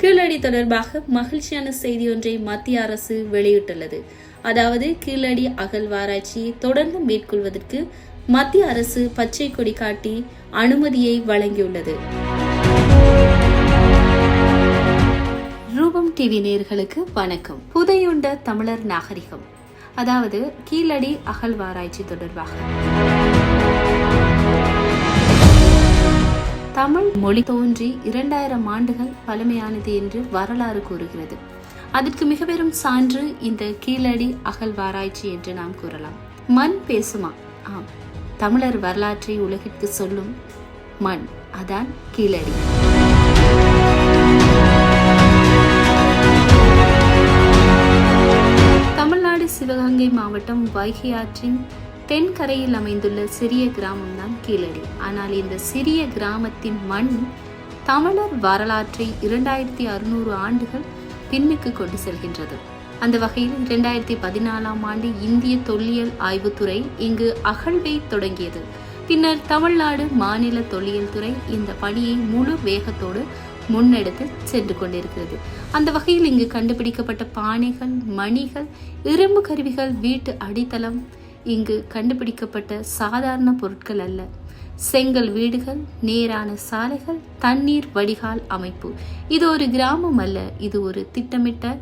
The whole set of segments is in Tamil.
கீழடி தொடர்பாக மகிழ்ச்சியான செய்தி ஒன்றை மத்திய அரசு வெளியிட்டுள்ளது. அதாவது கீழடி அகழ்வாராய்ச்சியை தொடர்ந்து மேற்கொள்வதற்கு மத்திய அரசு பச்சை கொடி காட்டி அனுமதியை வழங்கியுள்ளது. ரூபம் டிவி நேர்களுக்கு வணக்கம். புதையுண்ட தமிழர் நாகரிகம். அதாவது கீழடி அகழ்வாராய்ச்சி தொடர்பாக. தமிழ் மொழி தோன்றி இரண்டாயிரம் ஆண்டுகள் பழமையானது என்று வரலாறு கூறுகிறது. அதற்கு மிக பெரும் சான்று இந்த கீழடி அகழ்வாராய்ச்சி என்று நாம் கூறலாம். மண் பேசுமா? ஆம். தமிழர் வரலாற்றை உலகிற்கு சொல்லும் மண். அதான் கீழடி. தமிழ்நாடு சிவகங்கை மாவட்டம் வைகை ஆற்றின் தென்கரையில் அமைந்துள்ள சிறிய கிராமம் தான் கீழடி. ஆனால் இந்த சிறிய கிராமத்தின் மண் தமிழர் வரலாற்றை இரண்டாயிரத்தி அறுநூறு ஆண்டுகள் பின்னுக்கு கொண்டு செல்கின்றது. அந்த வகையில் இரண்டாயிரத்தி பதினாலாம் ஆண்டு இந்திய தொல்லியல் ஆய்வுத்துறை இங்கு அகழ்வை தொடங்கியது. பின்னர் தமிழ்நாடு மாநில தொல்லியல் துறை இந்த பணியை முழு வேகத்தோடு முன்னெடுத்து சென்று கொண்டிருக்கிறது. அந்த வகையில் இங்கு கண்டுபிடிக்கப்பட்ட பானைகள் மணிகள் இரும்பு கருவிகள் வீட்டு அடித்தளம் இங்கு கண்டுபிடிக்கப்பட்ட சாதாரண பொருட்கள் அல்ல. செங்கல் வீடுகள் நேரான சாலைகள் தண்ணீர் வடிகால் அமைப்பு. இது ஒரு கிராமம் அல்ல இது ஒரு திட்டமிட்ட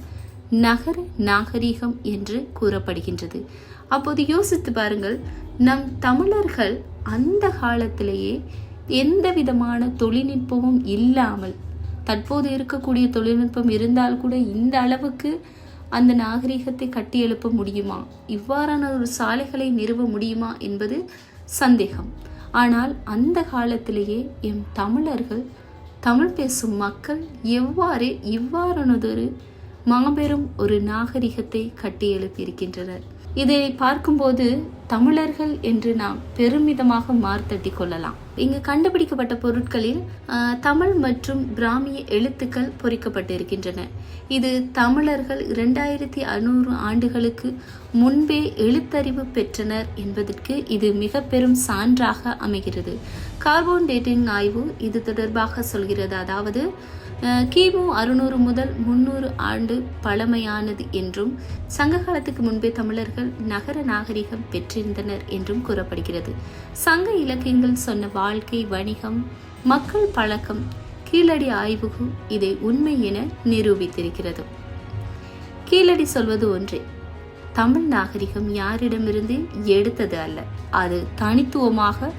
நகர நாகரீகம் என்று கூறப்படுகின்றது. அப்போது யோசித்து பாருங்கள் நம் தமிழர்கள் அந்த காலத்திலேயே எந்த விதமான தொழில்நுட்பமும் இல்லாமல் தற்போது இருக்கக்கூடிய தொழில்நுட்பம் இருந்தால் கூட இந்த அளவுக்கு அந்த நாகரிகத்தை கட்டி எழுப்ப முடியுமா? இவ்வாறான ஒரு சாலைகளை நிறுவ முடியுமா என்பது சந்தேகம். ஆனால் அந்த காலத்திலேயே எம் தமிழர்கள் தமிழ் பேசும் மக்கள் எவ்வாறு இவ்வாறானதொரு மாபெரும் ஒரு நாகரிகத்தை கட்டி எழுப்பியிருக்கின்றனர் இதை பார்க்கும்போது தமிழர்கள் என்று நாம் பெருமிதமாக மார்த்தட்டி கொள்ளலாம். இங்கு கண்டுபிடிக்கப்பட்ட பொருட்களில் தமிழ் மற்றும் பிராமிய எழுத்துக்கள் பொறிக்கப்பட்டிருக்கின்றன. இது தமிழர்கள் இரண்டாயிரத்தி அறுநூறு ஆண்டுகளுக்கு முன்பே எழுத்தறிவு பெற்றனர் என்பதற்கு இது மிக பெரும் சான்றாக அமைகிறது. கார்போன் டேட்டிங் ஆய்வு இது தொடர்பாக சொல்கிறது. அதாவது கிமு அறுநூறு முதல் முன்னூறு ஆண்டு பழமையானது என்றும் சங்க காலத்துக்கு முன்பே தமிழர்கள் நகர நாகரிகம் வாழ்ந்திருந்தனர் என்றும் கூறப்படுகிறது. சங்க இலக்கியங்கள் சொன்ன வாழ்க்கை வணிகம் மக்கள் பழக்கம் கீழடி ஆய்வு இதை உண்மை என நிரூபித்திருக்கிறது. கீழடி சொல்வது ஒன்றே தமிழ் நாகரிகம் யாரிடமிருந்து எடுத்தது அல்ல அது தனித்துவமாக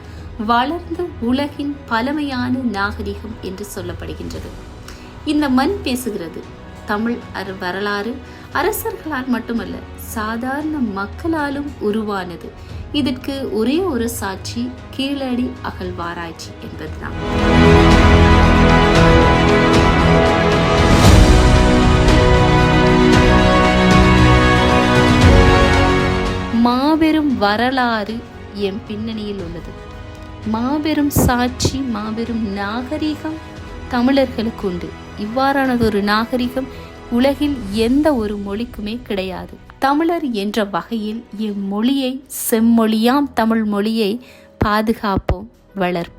வளர்ந்த உலகின் பழமையான நாகரிகம் என்று சொல்லப்படுகின்றது. இந்த மண் பேசுகிறது தமிழ் வரலாறு அரசர்களால் மட்டுமல்ல சாதாரண மக்களாலும் உருவானது. இதற்கு ஒரே ஒரு சாட்சி கீழடி அகழ்வாராய்ச்சி என்பதுதான். மாபெரும் வரலாறு என் பின்னணியில் உள்ளது. மாபெரும் சாட்சி மாபெரும் நாகரிகம் தமிழர்களுக்கு உண்டு. இவ்வாறானதொரு நாகரிகம் உலகில் எந்த ஒரு மொழிக்குமே கிடையாது. தமிழர் என்ற வகையில் இம்மொழியை செம்மொழியாம் தமிழ் மொழியை பாதுகாப்போம் வளர்ப்போம்.